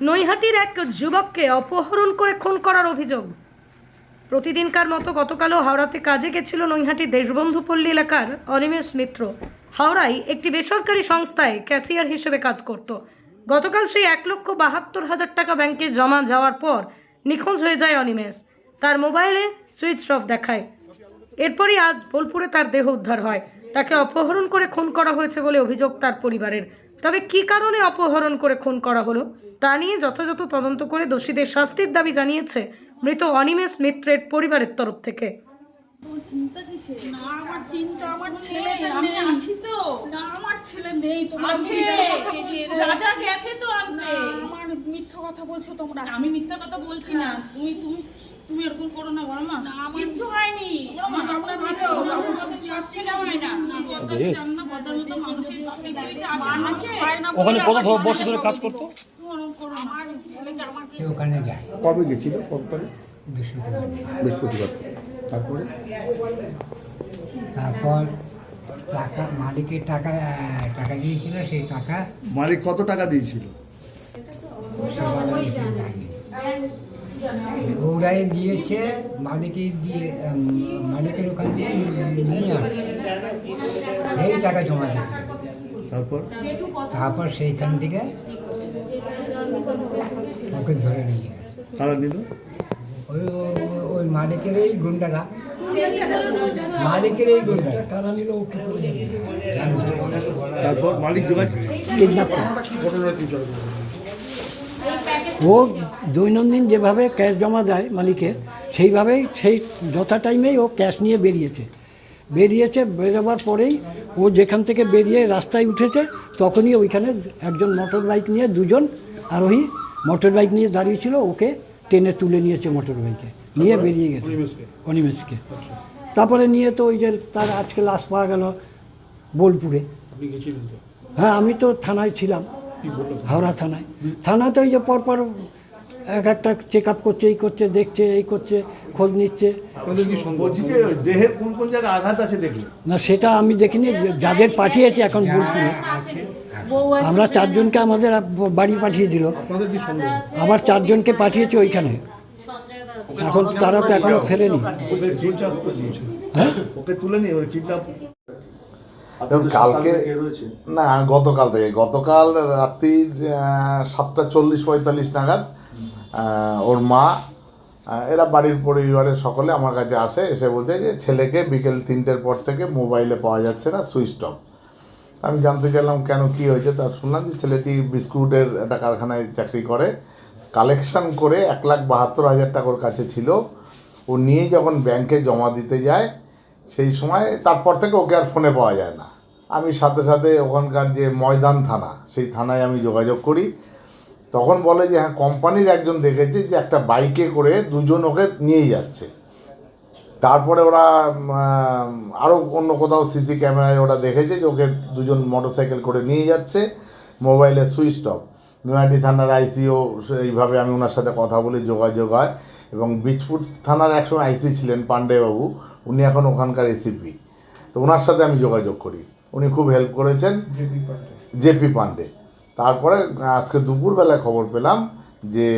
নৈহাটির এক যুবককে অপহরণ করে খুন করার অভিযোগ। প্রতিদিনকার মতো গতকালও হাওড়াতে কাজে গেছিল নৈহাটি দেশবন্ধু পল্লী এলাকার অনিমেষ মিত্র। হাওড়ায় একটি বেসরকারি সংস্থায় ক্যাশিয়ার হিসেবে কাজ করত। গতকাল সেই এক লক্ষ বাহাত্তর হাজার টাকা ব্যাংকে জমা যাওয়ার পর নিখোঁজ হয়ে যায় অনিমেষ। তার মোবাইলে সুইচ অফ দেখায়। এরপরই আজ বোলপুরে তার দেহ উদ্ধার হয়। তাকে অপহরণ করে খুন করা হয়েছে বলে অভিযোগ তার পরিবারের। তবে কী কারণে অপহরণ করে খুন করা হলো তা নিয়ে যথাযথ তদন্ত করে দোষীদের শাস্তির দাবি জানিয়েছে মৃত অনিমেষ মিত্রের পরিবারের তরফ থেকে। চিন্তা কিসের? না আমার চিন্তা আমার ছেলে আমি নেই। আছি তো। না আমার ছেলে নেই। তোমরা আছে। মিথ্যা কথা বলছো। রাজা গেছে তো আনতে। আমার মিথ্যা কথা বলছো তোমরা। আমি মিথ্যা কথা বলছি না। তুমি তুমি তুমি এরকম করো না বর্মা না, কিচ্ছু হয়নি। আমার বাবুটা মিথ্যা কথা ছেলে হয় না। ওখানে কত বছর ধরে কাজ করতো? ওখানে যায়? কবে গেছিল? কোম্পানি বৃহস্পতিবার। বৃহস্পতিবার। তারপরে? তারপর টাকা মালিকের টাকা টাকা দিয়েছিল সেই টাকা মালিক কত টাকা দিয়েছিল? ওরাই দিয়েছে মালিকের দিয়ে মালিকের ওখান দিয়ে নিয়ে এই টাকা জমা দিয়েছে। তারপর? তারপর সেইখান থেকে ওকে ধরে নিয়ে। তারা নিল ওই ওই- মালিকের এই গুন্ডারা। মালিকের এই গুন্ডা কারা নিল ওকে তারপর মালিক ও দৈনন্দিন যেভাবে ক্যাশ জমা দেয় মালিকের সেইভাবেই সেই যথা টাইমেই ও ক্যাশ নিয়ে বেরিয়েছে। বেরিয়েছে বেরোবার পরেই ও যেখান থেকে বেরিয়ে রাস্তায় উঠেছে তখনই ওইখানে একজন মোটর বাইক নিয়ে দুজন আরোহী মোটর বাইক নিয়ে দাঁড়িয়েছিল ওকে টেনে তুলে নিয়েছে মোটর বাইকে নিয়ে বেরিয়ে গেছে। অনিমেষকে? তারপরে নিয়ে তো ওই যে তার আজকে লাশ পাওয়া গেল বোলপুরে। হ্যাঁ আমি তো থানায় ছিলাম হাওড়া থানায়। থানাতে ওই যে পরপর এক একটা চেক আপ করছে এই করছে দেখছে এই করছে খোঁজ নিচ্ছে। বলছি যে দেহের কোন কোন জায়গায় আঘাত আছে দেখলে না সেটা আমি দেখিনি যাদের পাঠিয়েছে এখন বোলপুরে। আমরা চারজনকে আমাদের বাড়ি পাঠিয়ে দিল। আবার চারজনকে পাঠিয়েছে ওইখানে। এখন তারা তো এখনও ফেরেনি। হ্যাঁ? ওকে তুলে নিয়ে ওকে কালকে না গতকাল থেকে গতকাল রাত্রির আহ, সাতটা চল্লিশ পঁয়তাল্লিশ নাগাদ ওর মা এরা বাড়ির পরিবারের সকলে আমার কাছে আসে, এসে বলছে যে ছেলেকে বিকেল তিনটের পর থেকে মোবাইলে পাওয়া যাচ্ছে না, সুইচ অফ। আমি জানতে চাইলাম কেন কি হয়েছে, তার শুনলাম যে ছেলেটি বিস্কুটের একটা কারখানায় চাকরি করে, কালেকশন করে এক লাখ বাহাত্তর হাজার টাকার কাছে ছিল। ও নিয়ে যখন ব্যাংকে জমা দিতে যায়, সেই সময় তারপর থেকে ওকে আর ফোনে পাওয়া যায় না। আমি সাথে সাথে ওখানকার যে ময়দান থানা, সেই থানায় আমি যোগাযোগ করি। তখন বলে যে হ্যাঁ কোম্পানির একজন দেখেছে যে একটা বাইকে করে দুজন ওকে নিয়ে যাচ্ছে। তারপরে ওরা আরও অন্য কোথাও সিসি ক্যামেরায় ওরা দেখেছে যে ওকে দুজন মোটরসাইকেল করে নিয়ে যাচ্ছে মোবাইলে সুইচ অফ। নৈহাটি থানার আইসিও এইভাবে আমি ওনার সাথে কথা বলে যোগাযোগ হয়। এবং বিচপুর থানার একসময় আইসি ছিলেন পাণ্ডেবাবু উনি এখন ওখানকার এসিপি। তো ওনার সাথে আমি যোগাযোগ করি। উনি খুব হেল্প করেছেন। জেপি পান্ডে। তারপরে আজকে দুপুরবেলায় খবর পেলাম যে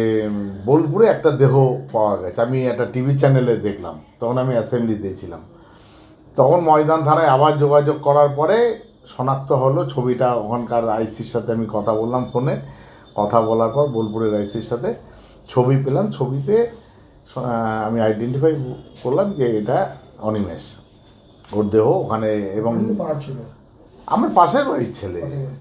বোলপুরে একটা দেহ পাওয়া গেছে। আমি একটা টিভি চ্যানেলে দেখলাম। তখন আমি অ্যাসেম্বলি দিয়েছিলাম। তখন ময়দান থানায় আবার যোগাযোগ করার পরে শনাক্ত হলো ছবিটা। ওখানকার আইসির সাথে আমি কথা বললাম ফোনে। কথা বলার পর বোলপুরের আইসির সাথে ছবি পেলাম। ছবিতে আমি আইডেন্টিফাই করলাম যে এটা অনিমেষ। ওর দেহ ওখানে এবং আমার পাশের বাড়ির ছেলে।